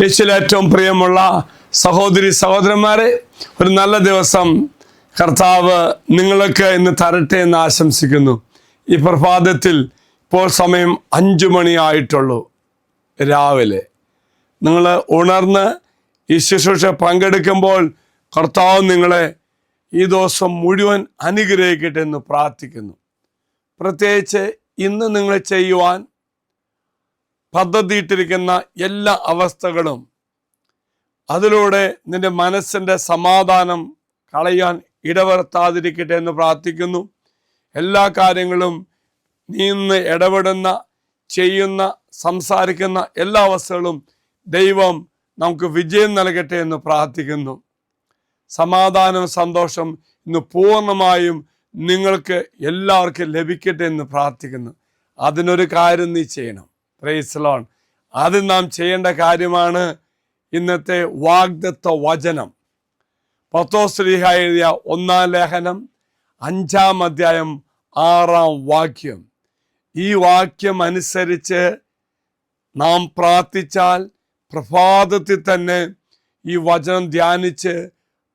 ഏറ്റവും പ്രിയമുള്ള സഹോദരി സഹോദരന്മാരെ ഒരു നല്ല ദിവസം കർത്താവ് നിങ്ങൾക്ക് ഇന്ന് തരട്ടെ എന്ന് ആശംസിക്കുന്നു. ഈ പ്രഭാതത്തിൽ ഇപ്പോൾ സമയം അഞ്ചു മണിയായിട്ടുള്ളൂ രാവിലെ. നിങ്ങൾ ഉണർന്ന് ഈ ശുശ്രൂഷ പങ്കെടുക്കുമ്പോൾ കർത്താവ് നിങ്ങളെ ഈ ദിവസം മുഴുവൻ അനുഗ്രഹിക്കട്ടെ എന്ന് പ്രാർത്ഥിക്കുന്നു. പ്രത്യേകിച്ച് ഇന്ന് നിങ്ങൾ ചെയ്യുവാൻ പദ്ധതിയിട്ടിരിക്കുന്ന എല്ലാ അവസ്ഥകളും അതിലൂടെ നിന്റെ മനസ്സിന്റെ സമാധാനം കളയാൻ ഇടവരുത്താതിരിക്കട്ടെ എന്ന് പ്രാർത്ഥിക്കുന്നു. എല്ലാ കാര്യങ്ങളും നീ ഇന്ന് ഇടപെടുന്ന ചെയ്യുന്ന സംസാരിക്കുന്ന എല്ലാ അവസ്ഥകളും ദൈവം നമുക്ക് വിജയം നൽകട്ടെ എന്ന് പ്രാർത്ഥിക്കുന്നു. സമാധാനം സന്തോഷം ഇന്ന് പൂർണമായും നിങ്ങൾക്ക് എല്ലാവർക്കും ലഭിക്കട്ടെ എന്ന് പ്രാർത്ഥിക്കുന്നു. അതിനൊരു കാര്യം നീ ചെയ്യണം. പ്രൈസ് അത് നാം ചെയ്യേണ്ട കാര്യമാണ് ഇന്നത്തെ വാഗ്ദത്ത വചനം. പത്തോസ്ത്രീഹ എഴുതിയ ഒന്നാം ലേഖനം അഞ്ചാം അധ്യായം ആറാം വാക്യം. ഈ വാക്യം അനുസരിച്ച് നാം പ്രാർത്ഥിച്ചാൽ പ്രഭാതത്തിൽ തന്നെ ഈ വചനം ധ്യാനിച്ച്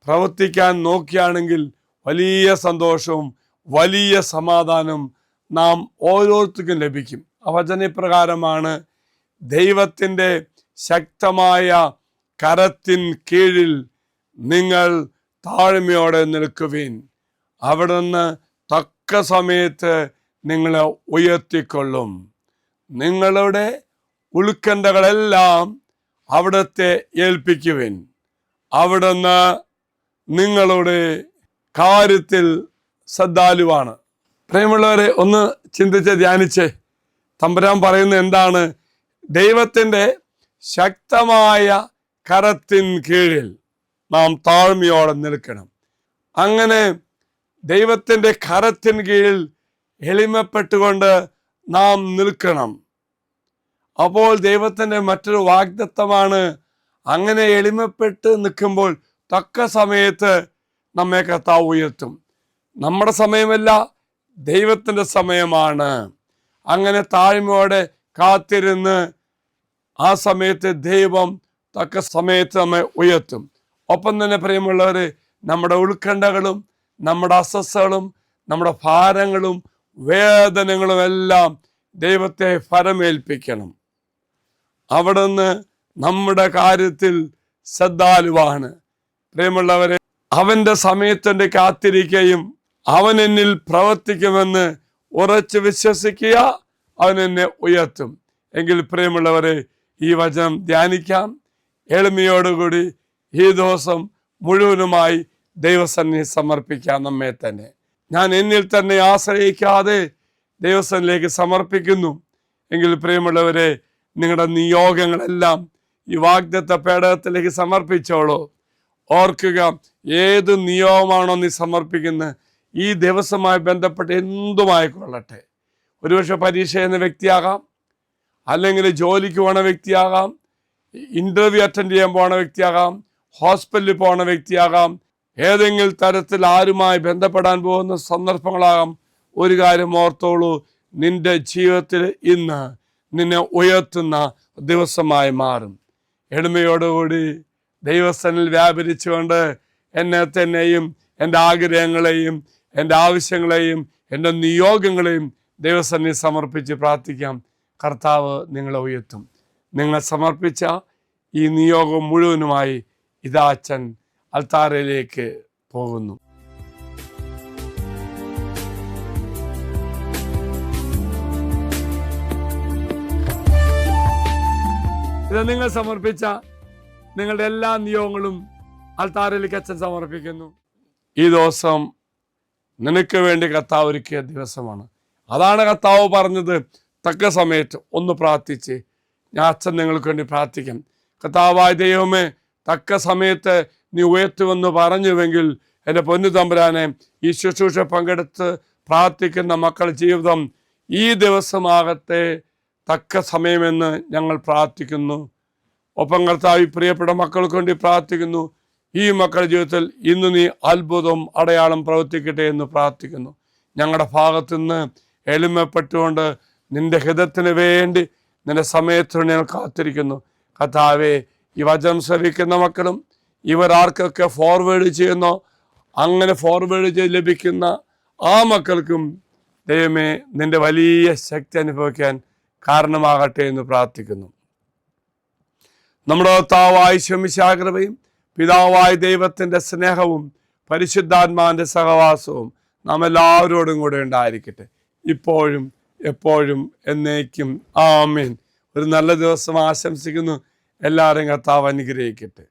പ്രവർത്തിക്കാൻ നോക്കിയാണെങ്കിൽ വലിയ സന്തോഷവും വലിയ സമാധാനം നാം ഓരോരുത്തർക്കും ലഭിക്കും. വചനപ്രകാരമാണ് ദൈവത്തിന്റെ ശക്തമായ കരത്തിൻ കീഴിൽ നിങ്ങൾ താഴ്മയോടെ നിൽക്കുവിൻ. നിന്ന് തക്ക സമയത്ത് നിങ്ങളെ ഉയർത്തിക്കൊള്ളും. നിങ്ങളുടെ ഉത്കണ്ഠകളെല്ലാം അവിടത്തെ ഏൽപ്പിക്കുവിൻ. അവിടുന്ന് നിങ്ങളുടെ കാര്യത്തിൽ ശ്രദ്ധാലുവാണ്. പ്രേമുള്ളവരെ ഒന്ന് ചിന്തിച്ച് ധ്യാനിച്ചേ. തമ്പുരാൻ പറയുന്നത് എന്താണ്? ദൈവത്തിന്റെ ശക്തമായ കരത്തിൻ കീഴിൽ നാം താഴ്മയോടെ നിൽക്കണം. അങ്ങനെ ദൈവത്തിന്റെ കരത്തിൻ കീഴിൽ എളിമപ്പെട്ടുകൊണ്ട് നാം നിൽക്കണം. അപ്പോൾ ദൈവത്തിന്റെ മറ്റൊരു വാഗ്ദത്തമാണ് അങ്ങനെ എളിമപ്പെട്ട് നിൽക്കുമ്പോൾ തക്ക സമയത്ത് നമ്മെ കർത്താവ് ഉയർത്തും. നമ്മുടെ സമയമല്ല ദൈവത്തിന്റെ സമയമാണ്. അങ്ങനെ താഴ്മയോടെ കാത്തിരുന്ന് ആ സമയത്ത് ദൈവം തക്ക സമയത്ത് നമ്മെ ഉയർത്തും. ഒപ്പം തന്നെ പ്രിയമുള്ളവർ നമ്മുടെ ഉത്കണ്ഠകളും നമ്മുടെ അസ്വസ്ഥകളും നമ്മുടെ ഭാരങ്ങളും വേദനകളും എല്ലാം ദൈവത്തെ ഫലമേൽപ്പിക്കണം. അവിടുന്ന് നമ്മുടെ കാര്യത്തിൽ ശ്രദ്ധാലുവാണ്. പ്രിയമുള്ളവരെ അവന്റെ സമയത്തിന്റെ കാത്തിരിക്കുകയും അവൻ എന്നിൽ പ്രവർത്തിക്കുമെന്ന് ഉറച്ചു വിശ്വസിക്കുക അവൻ എന്നെ ഉയർത്തും. എങ്കിൽ പ്രിയമുള്ളവരെ ഈ വചനം ധ്യാനിക്കാം. എളിമയോടുകൂടി ഈ ദിവസം മുഴുവനുമായി ദൈവസന്നിധി സമർപ്പിക്കാം നമ്മെ തന്നെ. ഞാൻ എന്നിൽ തന്നെ ആശ്രയിക്കാതെ ദൈവസനിലേക്ക് സമർപ്പിക്കുന്നു. എങ്കിൽ പ്രിയമുള്ളവരെ നിങ്ങളുടെ നിയോഗങ്ങളെല്ലാം ഈ വാഗ്ദത്ത പേടകത്തിലേക്ക് സമർപ്പിച്ചോളൂ. ഓർക്കുക ഏത് നിയോഗമാണോ നീ സമർപ്പിക്കുന്നത് ഈ ദിവസമായി ബന്ധപ്പെട്ട് എന്തുമായിക്കൊള്ളട്ടെ ഒരുപക്ഷെ പരീക്ഷ എന്ന വ്യക്തിയാകാം അല്ലെങ്കിൽ ജോലിക്ക് പോണ വ്യക്തിയാകാം ഇന്റർവ്യൂ അറ്റൻഡ് ചെയ്യാൻ പോണ വ്യക്തിയാകാം ഹോസ്പിറ്റലിൽ പോണ വ്യക്തിയാകാം ഏതെങ്കിലും തരത്തിൽ ആരുമായി ബന്ധപ്പെടാൻ പോകുന്ന സന്ദർഭങ്ങളാകാം. ഒരു കാര്യം ഓർത്തോളൂ നിന്റെ ജീവിതത്തിൽ ഇന്ന് നിന്നെ ഉയർത്തുന്ന ദിവസമായി മാറും. എളിമയോടുകൂടി ദൈവസ്ഥനിൽ വ്യാപരിച്ചുകൊണ്ട് എന്നെ തന്നെയും എന്റെ ആഗ്രഹങ്ങളെയും എന്റെ ആവശ്യങ്ങളെയും എന്റെ നിയോഗങ്ങളെയും ദൈവസന്നി സമർപ്പിച്ച് പ്രാർത്ഥിക്കാം. കർത്താവ് നിങ്ങളെ ഉയർത്തും. നിങ്ങൾ സമർപ്പിച്ച ഈ നിയോഗം മുഴുവനുമായി ഇതാ അച്ഛൻ അൽത്താരയിലേക്ക് പോകുന്നു. ഇത് നിങ്ങൾ സമർപ്പിച്ച നിങ്ങളുടെ എല്ലാ നിയോഗങ്ങളും അൽത്താരയിലേക്ക് അച്ഛൻ സമർപ്പിക്കുന്നു. ഈ ദിവസം നിനക്ക് വേണ്ടി കർത്താവ് ഒരുക്കിയ ദിവസമാണ്. അതാണ് കർത്താവ് പറഞ്ഞത്. തക്ക സമയത്ത് ഒന്ന് പ്രാർത്ഥിച്ച് ഞാൻ അച്ഛൻ നിങ്ങൾക്ക് വേണ്ടി പ്രാർത്ഥിക്കാം. കർത്താവായ ദൈവമേ തക്ക സമയത്ത് നീ ഉയർത്തുമെന്ന് പറഞ്ഞുവെങ്കിൽ എന്റെ പൊന്നു തമ്പുരാനെ ഈ ശുശ്രൂഷ പങ്കെടുത്ത് പ്രാർത്ഥിക്കുന്ന മക്കൾ ജീവിതം ഈ ദിവസമാകത്തെ തക്ക സമയമെന്ന് ഞങ്ങൾ പ്രാർത്ഥിക്കുന്നു. ഒപ്പം കർത്താവ് പ്രിയപ്പെട്ട മക്കൾക്ക് വേണ്ടി പ്രാർത്ഥിക്കുന്നു. ഈ മക്കളുടെ ജീവിതത്തിൽ ഇന്ന് നീ അത്ഭുതം അടയാളം പ്രവർത്തിക്കട്ടെ എന്ന് പ്രാർത്ഥിക്കുന്നു. ഞങ്ങളുടെ ഭാഗത്തു നിന്ന് എളിമപ്പെട്ടുകൊണ്ട് നിന്റെ ഹിതത്തിന് വേണ്ടി നിന്റെ സമയത്തിന് ഞങ്ങൾ കാത്തിരിക്കുന്നു. കഥാവേ ഈ വചനം ശ്രവിക്കുന്ന മക്കളും ഇവരാർക്കൊക്കെ ഫോർവേഡ് ചെയ്യുന്നോ അങ്ങനെ ഫോർവേഡ് ചെയ്ത് ലഭിക്കുന്ന ആ മക്കൾക്കും ദൈവമേ നിന്റെ വലിയ ശക്തി അനുഭവിക്കാൻ കാരണമാകട്ടെ എന്ന് പ്രാർത്ഥിക്കുന്നു. നമ്മുടെ കർത്താവായ ശമിശാകൃപയും പിതാവായ ദൈവത്തിന്റെ സ്നേഹവും പരിശുദ്ധാത്മാവിന്റെ സഹവാസവും നാം എല്ലാവരോടും കൂടെ ഉണ്ടായിരിക്കട്ടെ. ഇപ്പോഴും എപ്പോഴും എന്നേക്കും. ആമീൻ. ഒരു നല്ല ദിവസം ആശംസിക്കുന്നു. എല്ലാവരും കർത്താവ് അനുഗ്രഹിക്കട്ടെ.